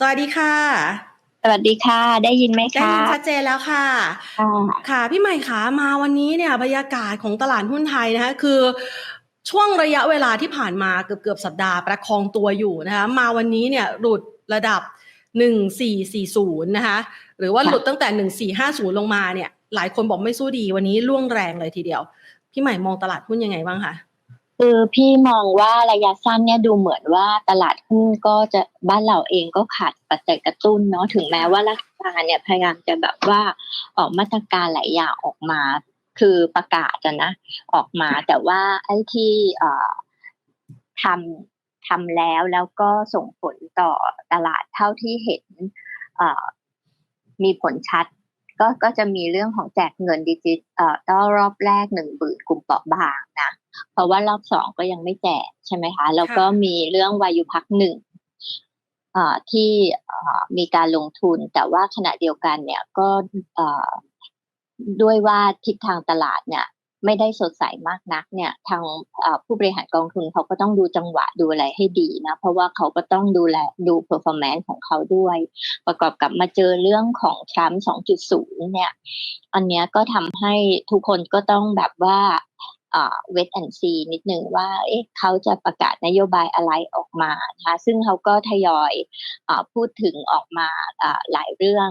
สวัสดีค่ะ สวัสดีค่ะ ได้ยินไหมได้คะยินชัดเจนแล้วค่ะ ค่ะค่ะพี่ใหม่คะมาวันนี้เนี่ยบรรยากาศของตลาดหุ้นไทยนะคะคือช่วงระยะเวลาที่ผ่านมาเกือบเกือบๆสัปดาห์ประคองตัวอยู่นะคะมาวันนี้เนี่ยหลุดระดับ 1440 นะคะหรือว่าหลุดตั้งแต่ 1450 ลงมาเนี่ย หลายคนบอกไม่สู้ดีวันนี้ล่วงแรงเลยทีเดียว พี่ใหม่มองตลาดหุ้นยังไงบ้างคะ คือพี่มองว่าระยะสั้นเนี่ยดูเหมือนว่าตลาดหุ้นก็จะบ้านเราเองก็ขาดปัจจัยกระตุ้นเนาะถึงแม้ว่ารัฐบาลเนี่ยพยายามจะแบบว่าออกมาตรการหลายอย่างออกมาคือประกาศนะ ออกมาแต่ว่าไอ้ที่เอ่อทำทำแล้วแล้วก็ส่งผลต่อตลาดเท่าที่เห็นเอ่อมีผลชัด ก็ก็จะมีเรื่องของแจกเงินดิจิตเอ่อต้อรอบแรกหนึ่งหมื่นกลุ่มเปราะบางนะ เพราะว่ารอบสองก็ยังไม่แจกใช่ไหมคะ แล้วก็มีเรื่องวายุพักหนึ่งเอ่อที่เอ่อมีการลงทุน แต่ว่าขณะเดียวกันเนี่ยก็เอ่อด้วยว่าทิศทางตลาดเนี่ย ไม่ได้สดใสมากนักเนี่ยทางผู้บริหารกองทุนเขาก็ต้องดูจังหวะดูอะไรให้ดีนะ เพราะว่าเขาก็ต้องดูแลดู performance ของเขาด้วย ประกอบกับมาเจอเรื่องของทรัมป์2.0 เนี่ย อันเนี้ยก็ทำให้ทุกคนก็ต้องแบบว่าเวทแอนซีนิดนึงว่าเอ๊ะเขาจะประกาศนโยบายอะไรออกมานะคะซึ่งเขาก็ทยอยอพูดถึงออกมาหลายเรื่อง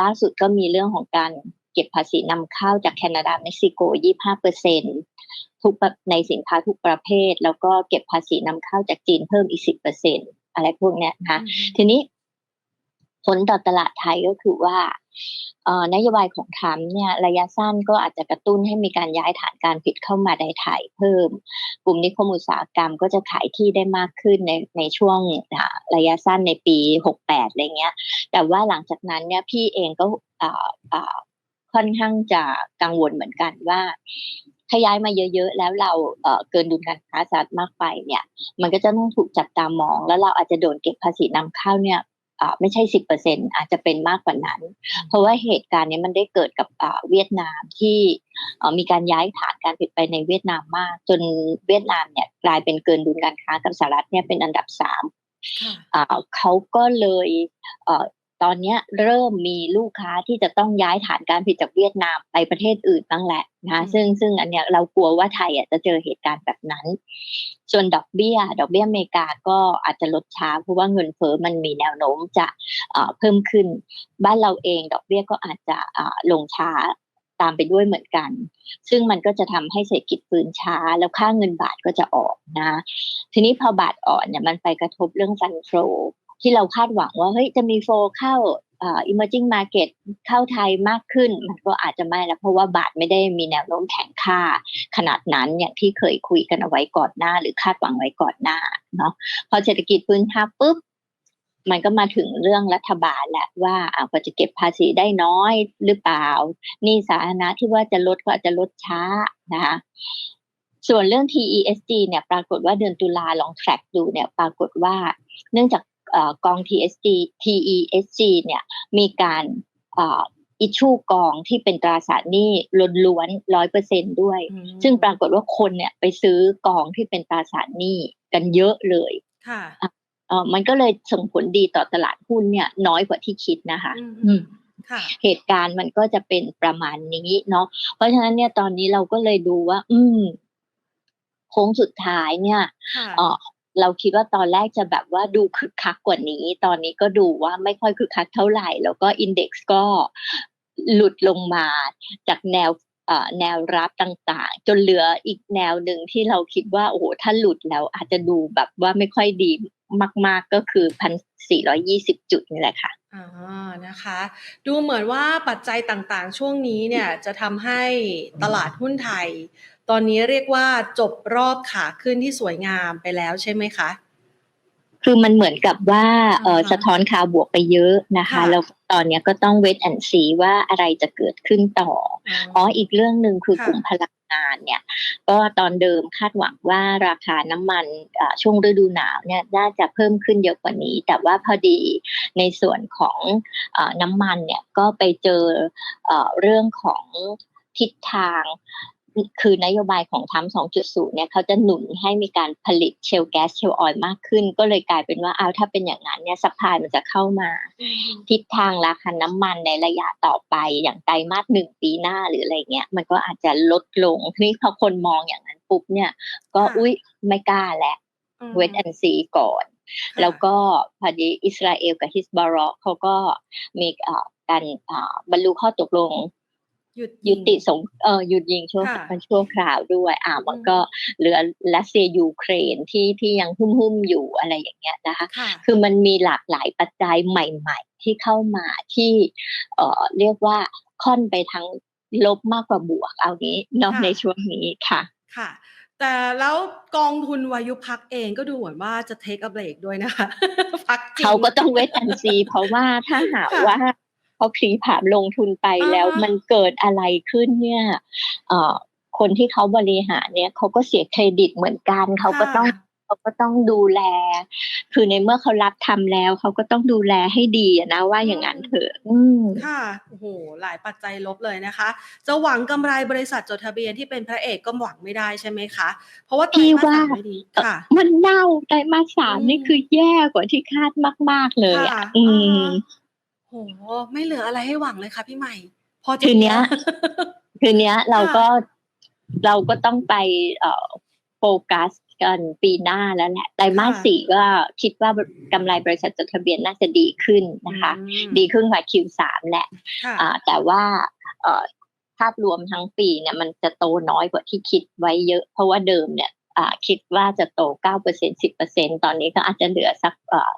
ล่าสุดก็มีเรื่องของการ เก็บภาษีนำเข้าจากแคนาดาเม็กซิโก 25เปอร์เซ็นทุกประในสินค้าทุกประเภท แล้วก็เก็บภาษีนำเข้าจากจีนเพิ่มอีก 10เปอร์เซ็นอะไรพวกเนี้ยนะคะทีนี้ผลต่อตลาดไทยก็คือว่าเอ่อนโยบายของทรัมป์เนี่ยระยะสั้นก็อาจจะกระตุ้นให้มีการย้ายฐานการผลิตเข้ามาในไทยเพิ่ม กลุ่มนิคมอุตสาหกรรมก็จะขายที่ได้มากขึ้นในในช่วงอ่าระยะสั้นในปี 68 อะไรเงี้ย แต่ว่าหลังจากนั้นเนี่ยพี่เองก็อ่าอ่า ค่อนข้างจะกังวลเหมือนกันว่าถ้าย้ายมาเยอะ ๆ แล้วเราเอ่อเกินดุลการค้าสหรัฐมากไปเนี่ย มันก็จะต้องถูกจับตามอง แล้วเราอาจจะโดนเก็บภาษีนำเข้าเนี่ยอ่าไม่ใช่สิบเปอร์เซ็นอาจจะเป็นมากกว่านั้น เพราะว่าเหตุการณ์เนี้มันได้เกิดกับอ่าเวียดนามที่เอ่อมีการย้ายฐานการผลิตไปในเวียดนามมาก จนเวียดนามเนี่ยกลายเป็นเกินดุลการค้ากับสหรัฐเนี่ยเป็นอันดับสามค่ะอ่าเขาก็เลยเอ่อ ตอนเนี้ยเริ่มมีลูกค้าที่จะต้องย้ายฐานการผลิตจากเวียดนามไปประเทศอื่นบ้างแหละนะซึ่งซึ่งอันเนี้ยเรากลัวว่าไทยอะจะเจอเหตุการณ์แบบนั้น ส่วนดอกเบี้ย ดอกเบี้ยอเมริกาก็อาจจะลดช้าเพราะว่าเงินเฟ้อมันมีแนวโน้มจะเอ่อเพิ่มขึ้น บ้านเราเองดอกเบี้ยก็อาจจะอ่าลงช้าตามไปด้วยเหมือนกัน ซึ่งมันก็จะทำให้เศรษฐกิจฟื้นช้า แล้วค่าเงินบาทก็จะออกนะ ทีนี้พอบาทอ่อนเนี่ยมันไปกระทบเรื่องฟันโฟ ที่เราคาดหวังว่าเฮ้ยจะมีโฟเข้าเอ่อ emerging market เข้าไทยมากขึ้น มันก็อาจจะไม่แล้วเพราะว่าบาทไม่ได้มีแนวโน้มแข็งค่า ขนาดนั้นอย่างที่เคยคุยกันเอาไว้ก่อนหน้า หรือคาดหวังไว้ก่อนหน้าเนาะพอเศรษฐกิจฟื้นช้าปุ๊บมันก็มาถึงเรื่องรัฐบาลแหละว่าอาก็จะเก็บภาษีได้น้อยหรือเปล่านี่สาธารณะที่ว่าจะลดก็อาจจะลดช้านะคะส่วนเรื่อง TESG เนี่ยปรากฏว่าเดือนตุลาลอง track ดูเนี่ยปรากฏว่าเนื่องจาก กอง TSG TESG เนี่ยมีการเอ่ออิชูกองที่เป็นตราสารหนี้ล้วนๆร้อยเปอร์เซ็นด้วยอืมซึ่งปรากฏว่าคนเนี่ยไปซื้อกองที่เป็นตราสารหนี้กันเยอะเลยค่ะเออมันก็เลยส่งผลดีต่อตลาดหุ้นเนี่ยน้อยกว่าที่คิดนะคะอืมอืมค่ะเหตุการณ์มันก็จะเป็นประมาณนี้เนาะเพราะฉะนั้นเนี่ยตอนนี้เราก็เลยดูว่า อืมโค้งสุดท้ายเนี่ยค่ะ เราคิดว่าตอนแรกจะแบบว่าดูคึกคักกว่านี้ ตอนนี้ก็ดูว่าไม่ค่อยคึกคักเท่าไหร่ แล้วก็อินเด็กซ์ก็หลุดลงมาจากแนวแนวรับต่างๆ จนเหลืออีกแนวหนึ่งที่เราคิดว่าโอ้โหถ้าหลุดแล้วอาจจะดูแบบว่าไม่ค่อยดีมาก ๆก็คือพันสี่ร้อยี่สิบจุดนี่แหละค่ะอ่านะคะ ดูเหมือนว่าปัจจัยต่างๆ ช่วงนี้เนี่ยจะทำให้ตลาดหุ้นไทย ตอนนี้เรียกว่าจบรอบขาขึ้นที่สวยงามไปแล้วใช่ไหมคะคือมันเหมือนกับว่าเอออ่าฮะสะท้อนข่าวบวกไปเยอะนะคะค่ะแล้วตอนเนี้ยก็ต้องเวทแอนซีว่าอะไรจะเกิดขึ้นต่ออ๋ออีกเรื่องหนึ่งคือค่ะกลุ่มพลังงานเนี่ย ก็ตอนเดิมคาดหวังว่าราคาน้ำมันอ่าช่วงฤดูหนาวเนี่ยน่าจะเพิ่มขึ้นเยอะกว่านี้ แต่ว่าพอดีในส่วนของอาน้ำมันเนี่ยก็ไปเจอเอ่อเรื่องของทิศทาง คือนโยบายของทัม2.0 เนี่ยเขาจะหนุนให้มีการผลิตเชลแก๊สเชลออยล์มากขึ้น ก็เลยกลายเป็นว่าอ้าวถ้าเป็นอย่างนั้นเนี่ยสัพพลายมันจะเข้ามา ทิศทางราคาน้ำมันในระยะต่อไปอย่างไตรมาสหนึ่งปีหน้าหรืออะไรเงี้ยมันก็อาจจะลดลงทีนี้พอคนมองอย่างนั้นปุ๊บเนี่ยก็ค่ะอุ๊ยไม่กล้าแล้วอืมเวทแอนซีก่อนค่ะแล้วก็พอดีอิสราเอลกับฮิสบารอเขาก็มีเอ่อการอ่าบรรลุข้อตกลง หยุดยุติสงเอ่อหยุดยิงชั่วค่ะมันชั่วคราวด้วยอ่ามันอืมก็เหลือรัสเซียยูเครนที่ที่ยังหุ่มหุ่มๆอยู่อะไรอย่างเงี้ยนะคะค่ะคือมันมีหลากหลายปัจจัยใหม่ ๆ ที่เข้ามาที่เอ่อเรียกว่าค่อนไปทั้งลบมากกว่าบวกเอานี้เนอกค่ะในช่วงนี้ค่ะค่ะ แต่แล้วกองทุนวายุพักเองก็ดูเหมือนว่าจะเทคอั b เบรกด้วยนะคะพักจริงเขาก็ต้องเวทแอนซีเพราะว่าถ้าหากค่ะว่า เขาพลีผามลงทุนไปอ่าแล้วมันเกิดอะไรขึ้นเนี่ยเอ่อคนที่เขาบริหารเนี่ยเขาก็เสียเครดิตเหมือนกันเขาก็ต้องค่ะเขาก็ต้องดูแล คือในเมื่อเขารับทำแล้ว เขาก็ต้องดูแลให้ดีอะนะว่าอย่างนั้นเถอะอืมค่ะ โอ้โห หลายปัจจัยลบเลยนะคะ จะหวังกำไรบริษัทจดทะเบียนที่เป็นพระเอกก็หวังไม่ได้ใช่ไหมคะ เพราะว่าไตรพี่มาสว่าสามไม่ดีค่ะมันเน่าไตรมาสสามอืมนี่คือแย่กว่าที่คาดมาก ๆ เลยค่ะอะอือ่าม โหไม่เหลืออะไรให้หวังเลยค่ะพี่ใหม่ พอจะทีเนี้ยคืนเนี้ยเราก็เราก็ต้องไปเอ่อโฟกัสกันปีหน้าแล้วแหละไตรมาสค่ะสี่ก็คิดว่ากำไรบริษัทจดทะเบียนน่าจะดีขึ้นนะคะอืมดีขึ้นกว่า Q3 แหละค่ะอ่าแต่ว่าเอ่อภาพรวมทั้งปีเนี่ยมันจะโตน้อยกว่าที่คิดไว้เยอะ เพราะว่าเดิมเนี่ยอ่าคิดว่าจะโต 9% 10%ตอนนี้ก็อาจจะเหลือสักเอ่อ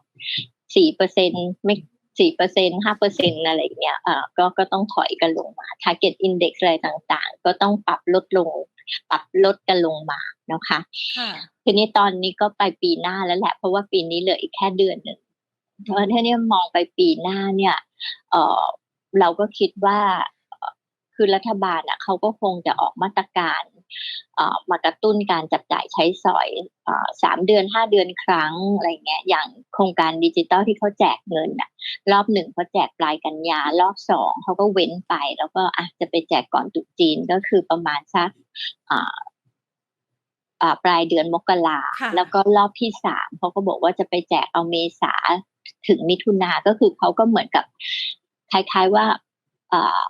4%ไม่ สี่เปอร์เซ็นห้าเปอร์เซ็นอะไรอย่างเงี้ยอ่าก็ก็ต้องถอยกันลงมา target index อะไรต่างๆ ก็ต้องปรับลดลง ปรับลดกันลงมานะคะค่ะทีนี้ตอนนี้ก็ไปปีหน้าแล้วแหละ เพราะว่าปีนี้เหลืออีกแค่เดือนหนึ่งเพราะถ้าเนี่ยมองไปปีหน้าเนี่ยเออเราก็คิดว่าเอ่อคือรัฐบาลอะเขาก็คงจะออกมาตรการเอ่อ มากระตุ้นการจับจ่ายใช้สอยเอ่อสามเดือนห้าเดือนครั้งอะไรเงี้ยอย่างโครงการดิจิตอลที่เขาแจกเงินอะรอบหนึ่งเขาแจกปลายกันยารอบสองเขาก็เว้นไป แล้วก็อาจจะไปแจกก่อนตรุษจีนก็คือประมาณสักอ่าอ่าปลายเดือนมกราค่ะแล้วก็รอบที่สามเขาก็บอกว่าจะไปแจกเอาเมษาถึงมิถุนาก็คือเขาก็เหมือนกับคล้ายๆว่าอ่า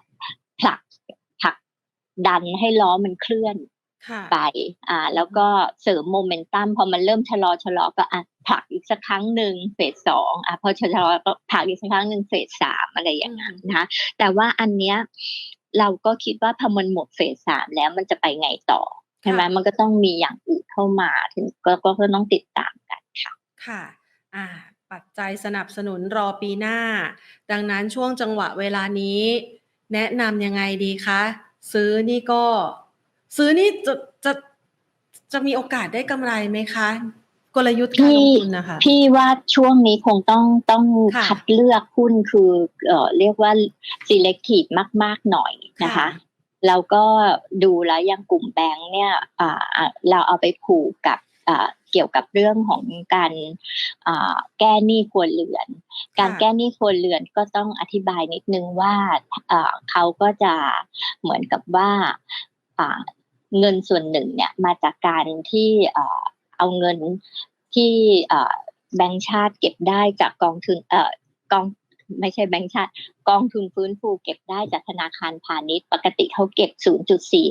ผลักผลักดันให้ล้อมันเคลื่อนค่ะ ไปอ่าแล้วก็เสริมโมเมนตัมพอมันเริ่มชะลอชะลอก็อะผลักอีกสักครั้งหนึ่งเฟสสองอะพอชะลอก็ผลักอีกสักครั้งหนึ่งเฟสสามอะไรอย่างนั้นนะคะแต่ว่าอันเนี้ยเราก็คิดว่าพอมันหมดเฟสสามแล้วมันจะไปไงต่อใช่ไหมค่ะมันก็ต้องมีอย่างอื่นเข้ามาถึงก็ก็ก็ต้องติดตามกันค่ะค่ะ อ่า ปัจจัยสนับสนุนรอปีหน้า ดังนั้นช่วงจังหวะเวลานี้ แนะนำยังไงดีคะ ซื้อนี่ก็ ซื้อนี่จะจะจะมีโอกาสได้กำไรไหมคะ กลยุทธ์การลงทุนนะคะ พี่ว่าช่วงนี้คงต้องต้องค่ะคัดเลือกหุ้นคือเอ่อเรียกว่า selective มาก ๆ หน่อยนะคะค่ะแล้วก็ดูแล้วอยังกลุ่มแบงค์เนี่ยอ่าอ่าเราเอาไปผูกกับอ่าเกี่ยวกับเรื่องของการอ่าแก้หนี้ครัวเรือน การแก้หนี้ครัวเรือนก็ต้องอธิบายนิดนึงว่าอ่าเขาก็จะเหมือนกับว่าอ่า เงินส่วนหนึ่งเนี่ยมาจากการที่อ่าเอาเงินที่อ่าแบงก์ชาติเก็บได้จากกองทุนเอ่อกองไม่ใช่แบงก์ชาติ กองทุนฟื้นฟูเก็บได้จากธนาคารพาณิชย์ ปกติเขาเก็บ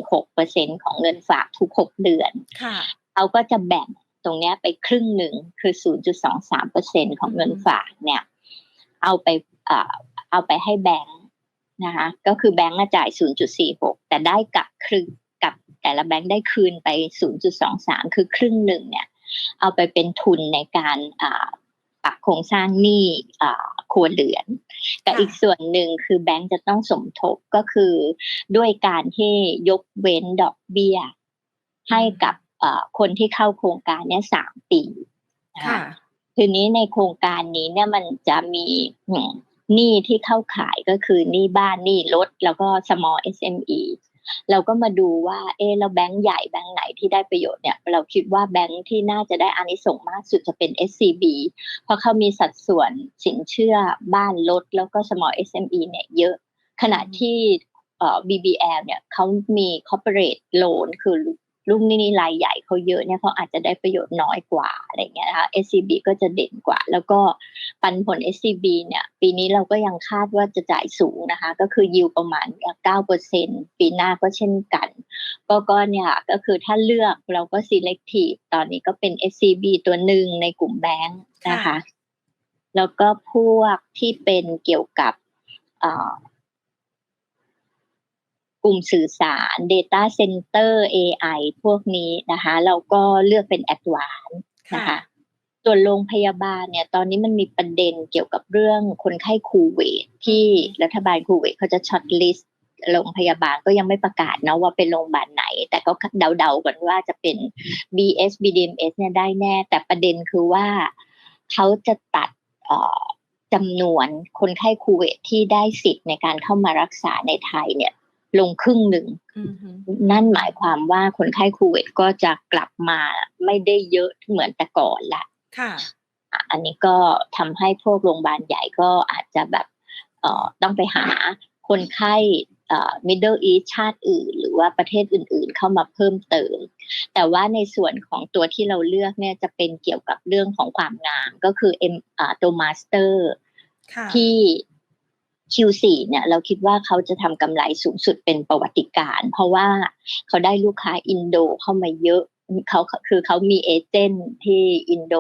0.46%ของเงินฝากทุก 6 เดือนค่ะเขาก็จะแบ่งตรงเนี้ยไปครึ่งหนึ่งคือ 0.23%ของเงินฝากเนี่ย เอาไปเอ่อเอาไปให้แบงค์นะคะก็คือแบงค์อะจ่าย 0.46 แต่ได้กลับครึ่งกับ แต่ละแบงค์ได้คืนไป 0.23 คือครึ่งหนึ่งเนี่ย เอาไปเป็นทุนในการอ่าปรับโครงสร้างหนี้อ่าครัวเรือน แต่ค่ะอีกส่วนหนึ่งคือแบงก์จะต้องสมทบก็คือด้วยการที่ยกเว้นดอกเบี้ย ให้กับเอ่อคนที่เข้าโครงการเนี้ยสามปีนะค่ะคะทีนี้ในโครงการนี้เนี่ยมันจะมีอืมหนี้ที่เข้าขายก็คือหนี้บ้านหนี้รถแล้วก็ small SME เราก็มาดูว่า เออแล้วแบงก์ใหญ่แบงก์ไหนที่ได้ประโยชน์เนี่ย เราคิดว่าแบงก์ที่น่าจะได้อานิสงส์มากสุดจะเป็น SCB เพราะเขามีสัดส่วนสินเชื่อบ้านรถแล้วก็ small SME เนี่ยเยอะขณะที่เอ่อ BBL เนี่ยเขามี corporate loan คือ ลูกหนี้รายใหญ่เขาเยอะเนี่ยเขาอาจจะได้ประโยชน์น้อยกว่าอะไรเงี้ยนะคะ SCB ก็จะเด่นกว่า แล้วก็ปันผล SCB เนี่ยปีนี้เราก็ยังคาดว่าจะจ่ายสูงนะคะ ก็คือยิวประมาณ 9%ปีหน้าก็เช่นกัน ก็ก็เนี่ยก็คือถ้าเลือกเราก็ selective ตอนนี้ก็เป็น SCB ตัวหนึ่งในกลุ่มแบงค์นะคะ แล้วก็พวกที่เป็นเกี่ยวกับเอ่อ กลุ่มสื่อสาร Data Center AI พวกนี้นะคะ เราก็เลือกเป็น Advanced นะคะส่วนโรงพยาบาลเนี่ย ตอนนี้มันมีประเด็นเกี่ยวกับเรื่องคนไข้คูเวตที่รัฐบาลคูเวตเขาจะช็อตลิสต์โรงพยาบาลก็ยังไม่ประกาศนะว่าเป็นโรงพยาบาลไหน แต่ก็เดาๆกันว่าจะเป็น BS BDMS เนี่ยได้แน่ แต่ประเด็นคือว่าเขาจะตัดเอ่อจำนวนคนไข้คูเวตที่ได้สิทธิ์ในการเข้ามารักษาในไทยเนี่ย ลงครึ่งหนึ่งอือฮึนั่นหมายความว่าคนไข้คูเวตก็จะกลับมาไม่ได้เยอะเหมือนแต่ก่อนละค่ะอะอันนี้ก็ทำให้พวกโรงพยาบาลใหญ่ก็อาจจะแบบเอ่อต้องไปหาคนไข้เอ่อ Middle East ชาติอื่น หรือว่าประเทศอื่นๆ เข้ามาเพิ่มเติม แต่ว่าในส่วนของตัวที่เราเลือกเนี่ยจะเป็นเกี่ยวกับเรื่องของความงามก็คือ M อ่าตัว Master ค่ะที่ Q4 เนี่ยเราคิดว่าเขาจะทำกำไรสูงสุดเป็นประวัติการ เพราะว่าเขาได้ลูกค้าอินโดเข้ามาเยอะเขาคือเขามีเอเจนต์ที่อินโด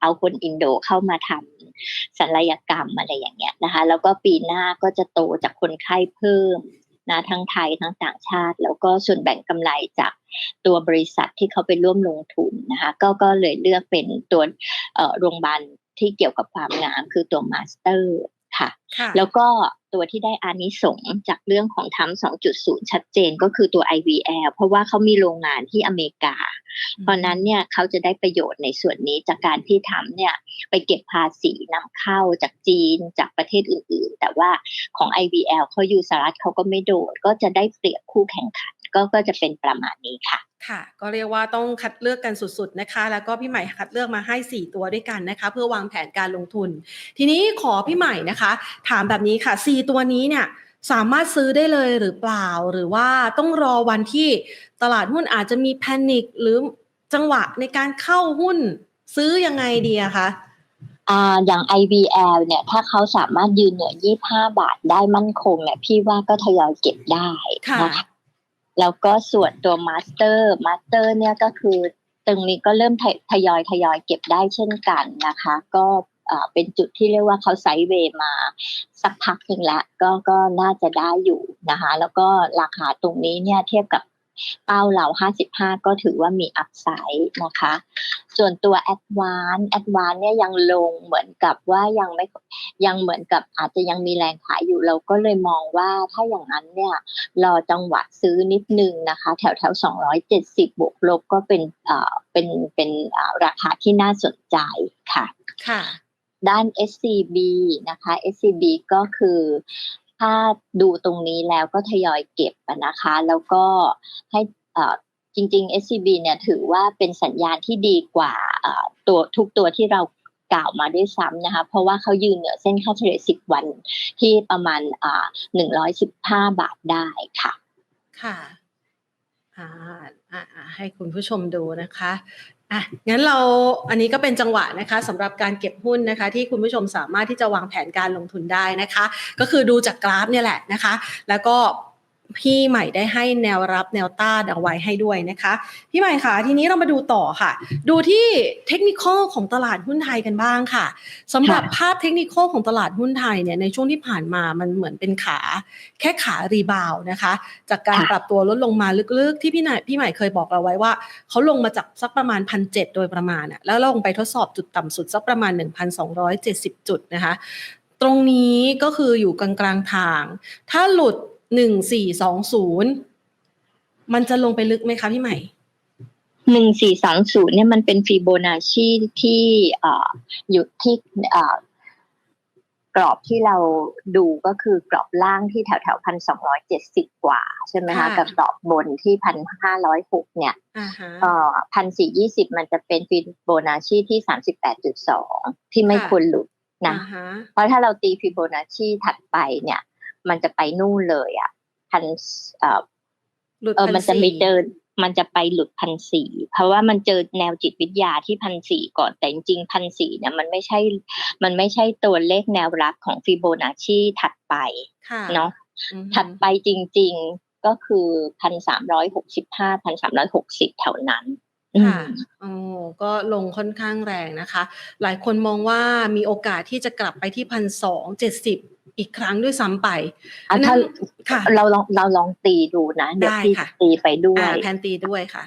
เอาคนอินโดเข้ามาทำศัลยกรรมอะไรอย่างเงี้ยนะคะแล้วก็ปีหน้าก็จะโตจากคนไข้เพิ่มนะทั้งไทยทั้งต่างชาติ แล้วก็ส่วนแบ่งกำไรจากตัวบริษัทที่เขาไปร่วมลงทุนนะคะก็ก็เลยเลือกเป็นตัวโรงพยาบาลที่เกี่ยวกับความงามคือตัวมาสเตอร์ ค่ะค่ะ แล้วก็ตัวที่ได้อานิสงส์จากเรื่องของทำ2.0ชัดเจนก็คือตัว IVL เพราะว่าเขามีโรงงานที่อเมริกา เพราะนั้นเนี่ยเขาจะได้ประโยชน์ในส่วนนี้จากการที่ทำเนี่ยไปเก็บภาษีนำเข้าจากจีนจากประเทศอื่นๆ แต่ว่าของ IVL เขาอยู่สหรัฐเขาก็ไม่โดด ก็จะได้เปรียบคู่แข่งขันก็ก็จะเป็นประมาณนี้ค่ะ ค่ะ ก็เรียกว่าต้องคัดเลือกกันสุดๆนะคะ แล้วก็พี่ใหม่คัดเลือกมาให้ 4 ตัวด้วยกันนะคะ เพื่อวางแผนการลงทุน ทีนี้ขอพี่ใหม่นะคะ ถามแบบนี้ค่ะ 4 ตัวนี้เนี่ยสามารถซื้อได้เลยหรือเปล่า หรือว่าต้องรอวันที่ตลาดหุ้นอาจจะมีแพนิคหรือจังหวะในการเข้าหุ้นซื้อยังไงดีอะคะอ่าอย่าง IVL เนี่ยถ้าเขาสามารถยืนเหนือ 25 บาทได้มั่นคงเนี่ยพี่ว่าก็ทยอยเก็บได้ค่ะนะคะ แล้วก็ส่วนตัวมาสเตอร์มาสเตอร์เนี่ยก็คือตรงนี้ก็เริ่มทยทยอยทยอยเก็บได้เช่นกันนะคะ ก็เป็นจุดที่เรียกว่าเขาไซเวย์มาสักพักหนึ่งแล้วก็ก็น่าจะได้อยู่นะคะ แล้วก็ราคาตรงนี้เนี่ยเทียบกับ เป้าเรา 55 ก็ถือว่ามีอัพไซด์นะคะ ส่วนตัว Advance Advance เนี่ยยังลงเหมือนกับว่ายังไม่ยังเหมือนกับอาจจะยังมีแรงขายอยู่เราก็เลยมองว่าถ้าอย่างนั้นเนี่ยรอจังหวะซื้อนิดนึงนะคะ แถวแถว270 บวกลบก็เป็นอ่าเป็นเป็นอ่าราคาที่น่าสนใจค่ะค่ะด้าน SCB นะคะ SCB ก็คือ ถ้าดูตรงนี้แล้วก็ทยอยเก็บนะคะ แล้วก็ให้เอ่อจริง ๆ SCB เนี่ยถือว่าเป็นสัญญาณที่ดีกว่าตัวทุกตัวที่เรากล่าวมาด้วยซ้ำนะคะ เพราะว่าเขายืนเหนือเส้นค่าเฉลี่ย10 วันที่ประมาณอ่า115บาทได้ค่ะ ค่ะอ่าให้คุณผู้ชมดูนะคะ อะงั้นเราอันนี้ก็เป็นจังหวะนะคะสำหรับการเก็บหุ้นนะคะ ที่คุณผู้ชมสามารถที่จะวางแผนการลงทุนได้นะคะ ก็คือดูจากกราฟเนี่ยแหละนะคะ แล้วก็ พี่ใหม่ได้ให้แนวรับแนวต้านเอาไว้ให้ด้วยนะคะ พี่ใหม่คะทีนี้เรามาดูต่อค่ะ ดูที่เทคนิคของตลาดหุ้นไทยกันบ้างค่ะสำหรับภาพเทคนิคของตลาดหุ้นไทยเนี่ยในช่วงที่ผ่านมามันเหมือนเป็นขา แค่ขารีบาวด์นะคะ จากการค่ะปรับตัวลดลงมาลึกๆ ที่พี่ใหม่พี่ใหม่เคยบอกเราไว้ว่าเขาลงมาจากสักประมาณพันเโดยประมาณอะแล้วลงไปทดสอบจุดต่ำสุดสักประมาณ 1,270 จุดนะคะ ตรงนี้ก็คืออยู่กลางๆทาง ถ้าหลุด 1420มันจะลงไปลึกไหมคะพี่ใหม่หนึ่งสี่สองศูนย์เนี่ยมันเป็นฟีโบนัชชีที่เอ่ออยู่ที่เอ่อกรอบที่เราดูก็คือกรอบล่างที่แถวแถวพันสองร้อยเจ็ดสิบกว่า ใช่ไหมคะค่ะกับกรอบบนที่พันห้าร้อยหกเนี่ยอ่าฮะเอ่อพันสี่ยี่สิบมันจะเป็นฟีโบนัชชีที่สามสิบแปดจุดสองที่ไม่ค่ะควรหลุดนะอ่าฮะเพราะถ้าเราตีฟิโบนัชชีถัดไปเนี่ย มันจะไปนู่นเลยอะพันเอ่อหลุดเออพัมันจะสี่มีเจอมันจะไปหลุดพันสี่เพราะว่ามันเจอแนวจิตวิทยาที่พันสี่ก่อนแต่จริงๆพันสี่เนี่ยมันไม่ใช่ มันไม่ใช่ตัวเลขแนวรับของฟิโบนัชชีถัดไปค่ะเนาะอือฮึถัดไปจริง ๆก็คือพันสามร้อยหกสิบห้าพันสามร้อยหกสิบแถวนั้นอืค่ะมโอ้ก็ลงค่อนข้างแรงนะคะ หลายคนมองว่ามีโอกาสที่จะกลับไปที่พันสองเจ็ดสิบ อีกครั้งด้วยซ้ำไปอะถ้าค่ะเราลองเราลองตีดูนะ เดี๋ยวได้พี่ค่ะตีไปด้วอ่ายแพนตีด้วยค่ะ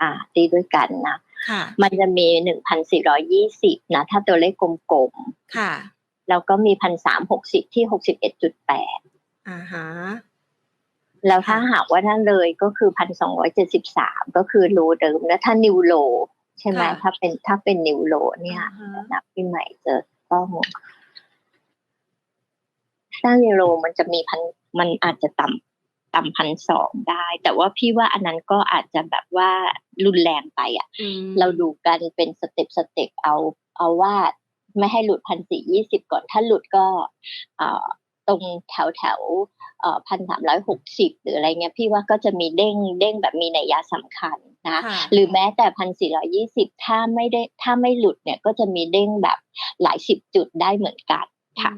อ่า ตีด้วยกันนะ ค่ะมันจะมีหนึ่งพันสี่ร้อยี่สิบนะ ถ้าตัวเลขกลมค่ะ ๆ แล้วก็มีพันสามหกสิบที่หกสิบเอ็ดจุดแปดอ่าฮะ แล้วถ้าหากว่านั่นเลยก็คือพันสองร้อยเจ็ดสิบสามก็คือโลเดิมแล้วถ้านิวโล ใช่ไหมค่ะ ถ้าเป็นถ้าเป็นนิวโลเนี่ย อ่าฮะนับพี่ใหม่เจอต้องถ้านิวโลมันจะมีพันมันอาจจะต่ำต่ำพันสองได้ แต่ว่าพี่ว่าอันนั้นก็อาจจะแบบว่ารุนแรงไปอะอืมเราดูกันเป็นสเต็ปสเต็ปเอาเอาว่าไม่ให้หลุดพันสี่ยี่สิบก่อนถ้าหลุดก็เอ่อตรงแถวแถวเอ่อพันสามร้อยหกสิบหรืออะไรเงี้ยพี่ว่าก็จะมีเด้งเด้งแบบมีนัยยะสำคัญนะค่ะหรือแม้แต่พันสี่ร้อยี่สิบถ้าไม่ได้ถ้าไม่หลุดเนี่ยก็จะมีเด้งแบบหลายสิบจุดได้เหมือนกัน ค่ะ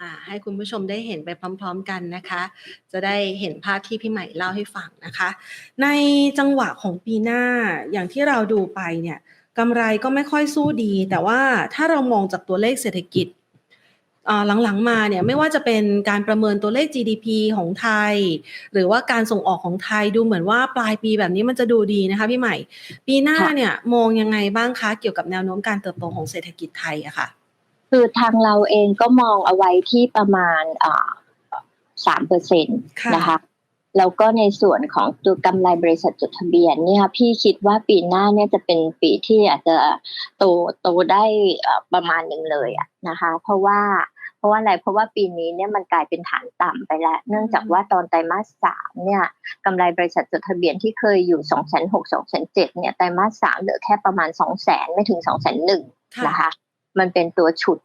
อ่าให้คุณผู้ชมได้เห็นไปพร้อม ๆ กันนะคะ จะได้เห็นภาพที่พี่ใหม่เล่าให้ฟังนะคะ ในจังหวะของปีหน้าอย่างที่เราดูไปเนี่ยกำไรก็ไม่ค่อยสู้ดี แต่ว่าถ้าเรามองจากตัวเลขเศรษฐกิจหลังๆมาเนี่ยไม่ว่าจะเป็นการประเมินตัวเลข GDP ของไทย หรือว่าการส่งออกของไทยดูเหมือนว่าปลายปีแบบนี้มันจะดูดีนะคะพี่ใหม่ ปีหน้าเนี่ยมองยังไงบ้างคะเกี่ยวกับแนวโน้มการเติบโตของเศรษฐกิจไทยอะค่ะ คือทางเราเองก็มองเอาไว้ที่ประมาณสามเปอร์เซ็นต์ค่ะนะคะแล้วก็ในส่วนของตัวกำไรบริษัทจดทะเบียนเนี่ยพี่คิดว่าปีหน้าเนี่ยจะเป็นปีที่อาจจะโตโตได้เอ่อประมาณหนึ่งเลยอะนะคะ เพราะว่าเพราะว่าอะไรเพราะว่าปีนี้เนี่ยมันกลายเป็นฐานต่ำไปแล้ว เนื่องจากว่าตอนไตรมาสสามเนี่ยกำไรบริษัทจดทะเบียนที่เคยอยู่สองแสนหกสองแสนเจ็ดเนี่ยไตรมาสสามเหลือแค่ประมาณสองแสนไม่ถึงสองแสนหนึ่งค่ะนะคะ มันเป็นตัวฉุด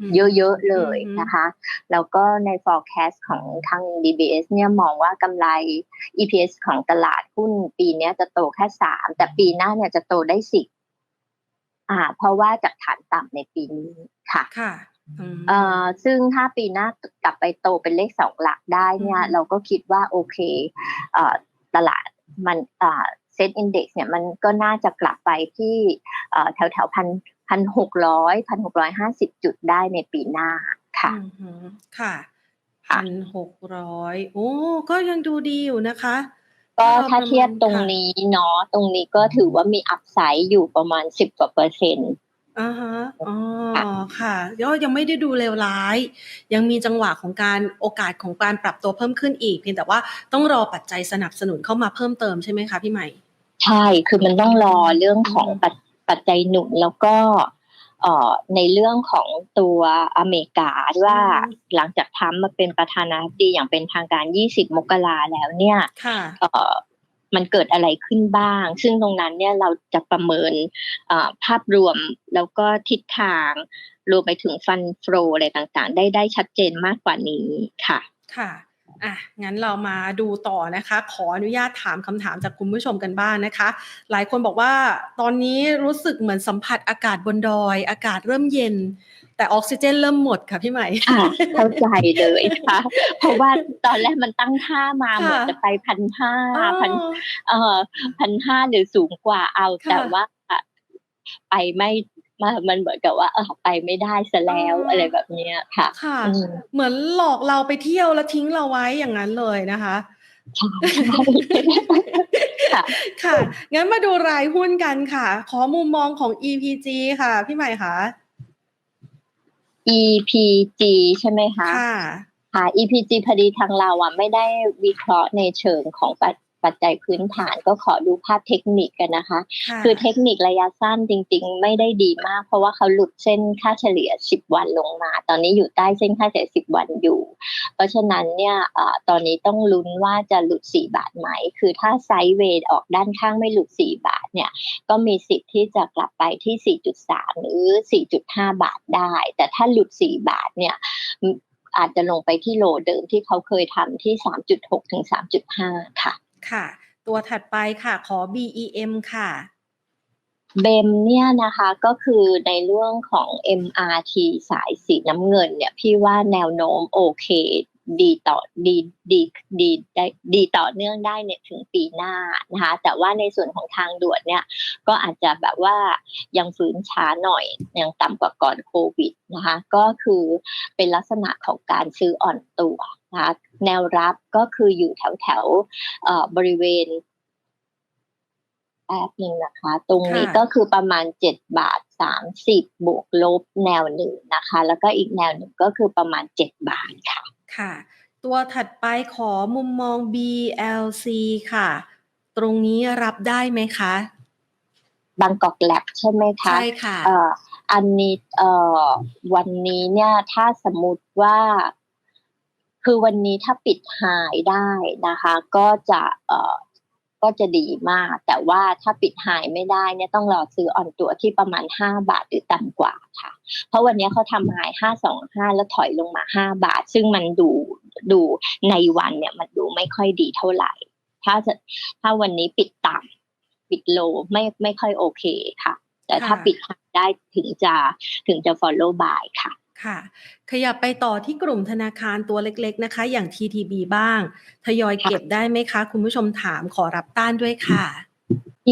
มเยอะๆเลยอืมนะคะ แล้วก็ใน forecast ของทาง DBS เนี่ยมองว่ากำไร EPS ของตลาดหุ้นปีเนี้ยจะโตแค่สามแต่ปีหน้าเนี่ยจะโตได้สิบอ่า เพราะว่าจากฐานต่ำในปีนี้ค่ะค่ะอืมเอ่อซึ่งถ้าปีหน้ากลับไปโตเป็นเลขสองหลักได้เนี่ยอืมเราก็คิดว่าโอเคเอ่อตลาดมันเอ่อ เซ็ตอินดี x เนี่ยมันก็น่าจะกลับไปที่เอ่อแถวแถวพันพันหกร้อยพันหกร้อยห้าสิบจุดได้ในปีหน้าค่ะอือหือค่ะค่ะพันหกร้อยโอ้ก็ยังดูดีอยู่นะคะ ก็เราถ้าประเทียบมาณตรงค่ะนี้เนาะตรงนี้ก็ถือว่ามีอัพไซด์อยู่ประมาณสิบกว่าเปอร์เซ็นต์ อ่าฮะ อ๋อ ค่ะก็ยังไม่ได้ดูเลวร้าย ยังมีจังหวะของการ โอกาสของการปรับตัวเพิ่มขึ้นอีก เพียงแต่ว่าต้องรอปัจจัยสนับสนุนเข้ามาเพิ่มเติมใช่ไหมคะพี่ใหม่ ใช่ คือมันต้องรอเรื่องของอืมปัจปัจจัยหนุนแล้วก็เอ่อในเรื่องของตัวอเมริกาว่าหลังจากทรัมป์มาเป็นประธานาธิบดีอย่างเป็นทางการ 20 มกราแล้วเนี่ยค่ะเอ่อ มันเกิดอะไรขึ้นบ้าง ซึ่งตรงนั้นเนี่ยเราจะประเมินภาพรวมแล้วก็ทิศทางรวมไปถึงฟันโฟลอะไรต่างๆ ได้ได้ชัดเจนมากกว่านี้ค่ะ ค่ะ อะงั้นเรามาดูต่อนะคะ ขออนุญาตถามคำถามจากคุณผู้ชมกันบ้างนะคะ หลายคนบอกว่าตอนนี้รู้สึกเหมือนสัมผัสอากาศบนดอย อากาศเริ่มเย็น แต่ออกซิเจนเริ่มหมดค่ะพี่ใหม่ค่ะเข้าใจเลยค่ะ เพราะว่าตอนแรกมันตั้งท่ามาค่ะเหมือนจะไปพันห้าอ๋อพันเอ่อพันห้าหรือสูงกว่าเอาค่ะแต่ว่าไปไม่ มามันเหมือนกับว่าเออไปไม่ได้ซะแล้วอ๋อออะไรแบบเนี้ยค่ะ ค่ะอืมเหมือนหลอกเราไปเที่ยวแล้วทิ้งเราไว้อย่างนั้นเลยนะคะใช่ใช่ค่ะค่ะ งั้นมาดูรายหุ้นกันค่ะ ขอมุมมองของ EPG ค่ะ พี่ใหม่คะ EPG ใช่ไหมคะค่ะค่ะ EPG พอดีทางเราอะไม่ได้วิเคราะห์ในเชิงของ ปัจปัจจัยพื้นฐานก็ขอดูภาพเทคนิคกันนะคะค่ะคือเทคนิคระยะสั้นจริง ๆ ไม่ได้ดีมาก เพราะว่าเขาหลุดเส้นค่าเฉลี่ย 10 วันลงมา ตอนนี้อยู่ใต้เส้นค่าเฉลี่ย 10 วันอยู่ เพราะฉะนั้นเนี่ยเอ่อตอนนี้ต้องลุ้นว่าจะหลุด 4 บาทไหม คือถ้าไซด์เวย์ออกด้านข้างไม่หลุด 4 บาทเนี่ยก็มีสิทธิ์ที่จะกลับไปที่ 4.3 หรือ 4.5 บาทได้ แต่ถ้าหลุด 4 บาทเนี่ยอาจจะลงไปที่โลเดิมที่เขาเคยทำที่ 3.6 ถึง 3.5 ค่ะ ค่ะ ตัวถัดไปค่ะ ขอ BEM ค่ะเบมเนี่ยนะคะก็คือในเรื่องของ MRT สายสีน้ำเงินเนี่ยพี่ว่าแนวโน้มโอเค ดีต่อดีดีดีได้ดีต่อเนื่องได้เนี่ยถึงปีหน้านะคะแต่ว่าในส่วนของทางด่วนเนี่ยก็อาจจะแบบว่ายังฝืนช้าหน่อยยังต่ำกว่าก่อนโควิดนะคะก็คือเป็นลักษณะของการซื้ออ่อนตัว นะคะแนวรับก็คืออยู่แถวแถวๆเอ่อบริเวณแป๊บนึงนะคะ ตรงนี้ค่ะก็คือประมาณเจ็ดบาทสามสิบบวกลบแนวหนึ่งนะคะ แล้วก็อีกแนวหนึ่งก็คือประมาณเจ็ดบาทค่ะ ค่ะ ตัวถัดไปขอมุมมอง BLC ค่ะ ตรงนี้รับได้ไหมคะบางกอกแลบใช่ไหมคะ ใช่ค่ะเอ่ออันนี้เอ่อวันนี้เนี่ยถ้าสมมติว่า คือวันนี้ถ้าปิดหายได้นะคะ ก็จะเอ่อก็จะดีมาก แต่ว่าถ้าปิดหายไม่ได้เนี่ยต้องรอซื้ออ่อนตัวที่ประมาณห้าบาทหรือต่ำกว่าค่ะ เพราะวันนี้เขาทำหายห้าสองห้าแล้วถอยลงมาห้าบาท ซึ่งมันดูดูในวันเนี่ยมันดูไม่ค่อยดีเท่าไหร่ ถ้าจะถ้าวันนี้ปิดต่ำปิดโลไม่ไม่ค่อยโอเคค่ะ แต่ถ้าค่ะปิดหายได้ถึงจะถึงจะ follow by ค่ะ ค่ะ ขยับไปต่อที่กลุ่มธนาคารตัวเล็กๆนะคะ อย่าง TTB บ้าง ทยอยเก็บได้ไหมคะ คุณผู้ชมถามขอรับต้านด้วยค่ะ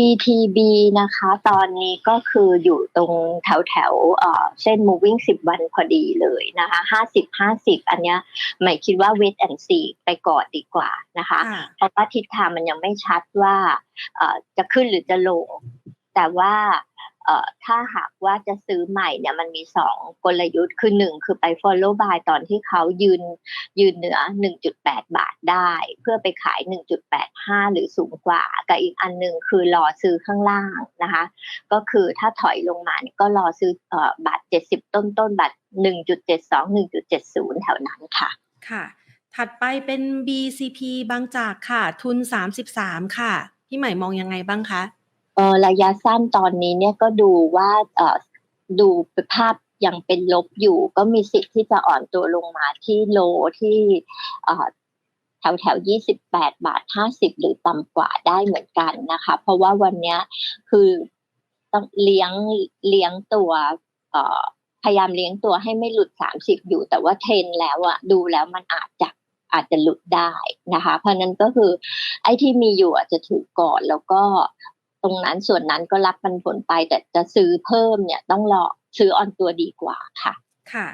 ETB นะคะ ตอนนี้ก็คืออยู่ตรงแถวแถวๆเอ่อเส้น moving 10 วันพอดีเลยนะคะ 50 50 อันเนี้ยหมายคิดว่า wait and see ไปก่อนดีกว่านะคะค่ะเพราะว่าทิศทางมันยังไม่ชัดว่าเอ่อจะขึ้นหรือจะลง แต่ว่าเอ่อ ถ้าหากว่าจะซื้อใหม่เนี่ยมันมีสองกลยุทธ์คือหนึ่งคือไป follow buy ตอนที่เขายืนยืนเหนือ 1.8 บาทได้ เพื่อไปขาย 1.85 หรือสูงกว่า กับอีกอันหนึ่งคือรอซื้อข้างล่างนะคะ ก็คือถ้าถอยลงมาเนี่ยก็รอซื้ออบาท 70 ต้นต้นๆบาท 1.72 1.70 แถวนั้นค่ะค่ะ ถัดไปเป็น BCP บางจากค่ะ ทุน 33 ค่ะ พี่ใหม่มองยังไงบ้างคะ ระยะสั้นตอนนี้เนี่ยก็ดูว่าดูภาพยังเป็นลบอยู่ ก็มีสิทธิ์ที่จะอ่อนตัวลงมาที่โลที่แถวแถวยี่สิบแปดบาทห้าสิบหรือต่ำกว่าได้เหมือนกันนะคะ เพราะว่าวันนี้คือต้องเลี้ยงเลี้ยงตัวพยายามเลี้ยงตัวให้ไม่หลุดสามสิบอยู่ แต่ว่าเทรนแล้วอะดูแล้วมันอาจจะอาจจะหลุดได้นะคะ เพราะนั้นก็คือไอ้ที่มีอยู่อาจจะถูกก่อนแล้วก็ ตรงนั้นส่วนนั้นก็รับมันผลไป แต่จะซื้อเพิ่มเนี่ยต้องรอซื้อออนตัวดีกว่าค่ะ ค่ะ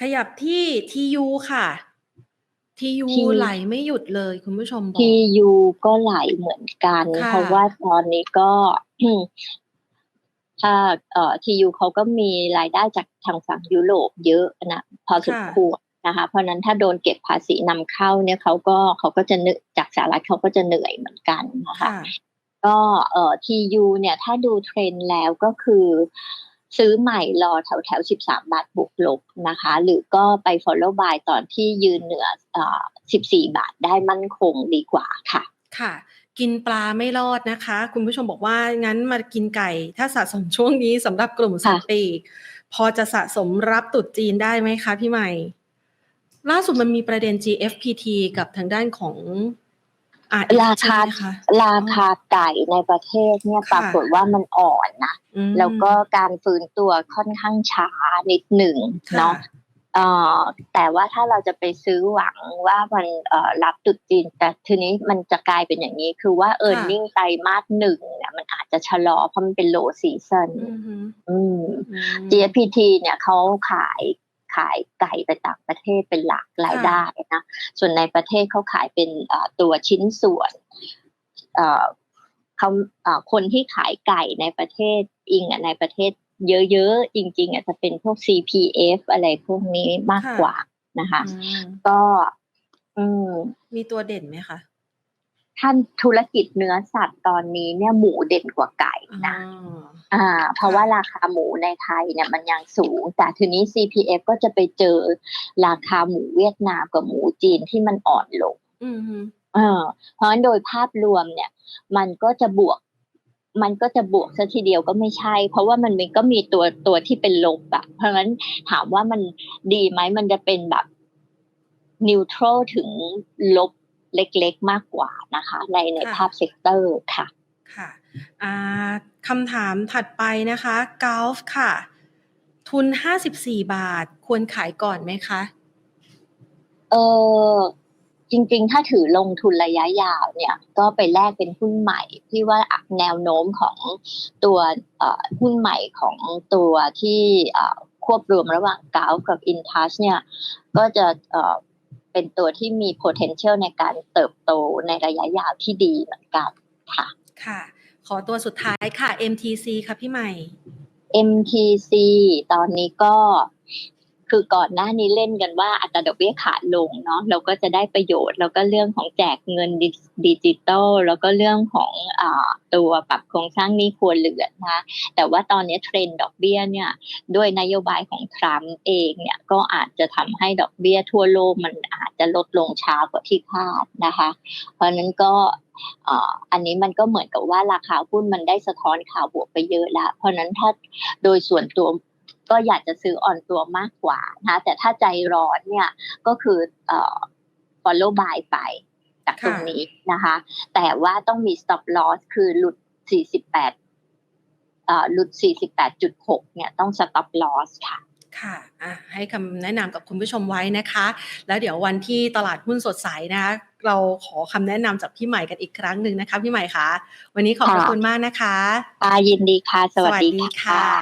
ขยับที่ TU ค่ะ TU TU ไหลไม่หยุดเลยคุณผู้ชมบอกทียูก็ไหลเหมือนกันค่ะเพราะว่าตอนนี้ก็ถ้าเอ่อทียูเขาก็มีรายได้จากทางฝั่งยุโรปเยอะนะพอสมควรนะคะ เพราะฉะนั้นถ้าโดนเก็บภาษีนำเข้าเนี่ยเขาก็เขาก็จะเหนื่อยจากสหรัฐเขาก็จะเหนื่อยเหมือนกันนะคะค่ะ ก็เอ่อทียูเนี่ยถ้าดูเทรนด์แล้วก็คือซื้อใหม่รอแถวแถวสิบสามบาทบวกลบนะคะ หรือก็ไป follow buy ตอนที่ยืนเหนือเอ่อสิบสี่บาทได้มั่นคงดีกว่าค่ะ ค่ะ กินปลาไม่รอดนะคะ คุณผู้ชมบอกว่างั้นมากินไก่ ถ้าสะสมช่วงนี้สำหรับกลุ่มสัตว์ปีก พอจะสะสมรับตรุดจีนได้ไหมคะพี่ใหม่ ล่าสุดมันมีประเด็น GFPT กับทางด้านของ RX ราคาใช่ไหมคะราคาไก่ในประเทศเนี่ยค่ะปรากฏว่ามันอ่อนนะอืมแล้วก็การฟื้นตัวค่อนข้างช้านิดหนึ่งค่ะเนาะเอ่อแต่ว่าถ้าเราจะไปซื้อหวังว่ามันเอ่อรับตรุดจีน แต่ทีนี้มันจะกลายเป็นอย่างนี้คือว่า e a r n i n g ไตรมาสหนึ่งเนี่ยมันอาจจะชะลอเพราะมันเป็น low season อืมฮึอืมอืม GFPT เนี่ยเขาขาย ขายไก่ไปต่างประเทศเป็นหลักรายได้นะส่วนในประเทศเขาขายเป็นเอ่อตัวชิ้นส่วนเอ่อเขาเอ่อคนที่ขายไก่ในประเทศอิงอะในประเทศเยอะๆจริงๆอะจะเป็นพวก CPF อะไรพวกนี้มากกว่านะคะอืมก็อืมมีตัวเด่นไหมคะ ท่านธุรกิจเนื้อสัตว์ตอนนี้เนี่ยหมูเด่นกว่าไก่นะอ่าอ่า เพราะว่าราคาหมูในไทยเนี่ยมันยังสูง แต่ทีนี้ CPF ก็จะไปเจอราคาหมูเวียดนามกับหมูจีนที่มันอ่อนลงอืมฮึเออเพราะฉะนั้นโดยภาพรวมเนี่ย มันก็จะบวก มันก็จะบวกซะทีเดียวก็ไม่ใช่ เพราะว่ามันมีก็มีตัวตัวที่เป็นลบอะเพราะฉะนั้นถามว่ามันดีไหมมันจะเป็นแบบนิวทรัลถึงลบ เล็กๆมากกว่านะคะ ในในค่ะภาพเซกเตอร์ค่ะค่ะอ่าคำถามถัดไปนะคะกอล์ฟค่ะ ทุน 54 บาทควรขายก่อนไหมคะ เออจริงๆ ถ้าถือลงทุนระยะยาวเนี่ย ก็ไปแลกเป็นหุ้นใหม่ที่ว่าแนวโน้มของตัวเอ่อหุ้นใหม่ของตัวที่เอ่อควบรวมระหว่างกาฟกับอินทัชเนี่ย ก็จะ เอ่อเป็นตัวที่มี potential ในการเติบโตในระยะยาวที่ดีเหมือนกันค่ะค่ะ ขอตัวสุดท้ายค่ะ MTC ค่ะพี่ใหม่ MTC ตอนนี้ก็ คือก่อนหน้านี้เล่นกันว่าอัตราดอกเบี้ยขาลงเนาะเราก็จะได้ประโยชน์แล้วก็เรื่องของแจกเงินดิจิตอลแล้วก็เรื่องของอตัวปรับโครงสร้างหนี้ครัวเรือนนะคะแต่ว่าตอนนี้เทรนด์ดอกเบี้ยเนี่ยด้วยนโยบายของทรัมป์เองเนี่ยก็อาจจะทำให้ดอกเบี้ยทั่วโลกมันอาจจะลดลงช้ากว่าที่คาดนะคะ เพราะฉะนั้นก็อันนี้มันก็เหมือนกับว่าราคาหุ้นมันได้สะท้อนข่าวบวกไปเยอะแล้ว เพราะนั้นถ้าโดยส่วนตัว ก็อยากจะซื้ออ่อนตัวมากกว่านะคะแต่ถ้าใจร้อนเนี่ยก็คือเอ่อ follow buy ไปจากตรงนี้นะคะ แต่ว่าต้องมี stop loss คือหลุด 48เอ่อหลุด 48.6 เนี่ยต้อง stop loss ค่ะค่ะอะให้คำแนะนำกับคุณผู้ชมไว้นะคะ แล้วเดี๋ยววันที่ตลาดหุ้นสดใสนะคะเราขอคำแนะนำจากพี่ใหม่กันอีกครั้งหนึ่งนะคะพี่ใหม่คะวันนี้ขอบพระค่ะคุณมากนะคะอ่ายินดีค่ะ สวัสดีค่ะค่ะ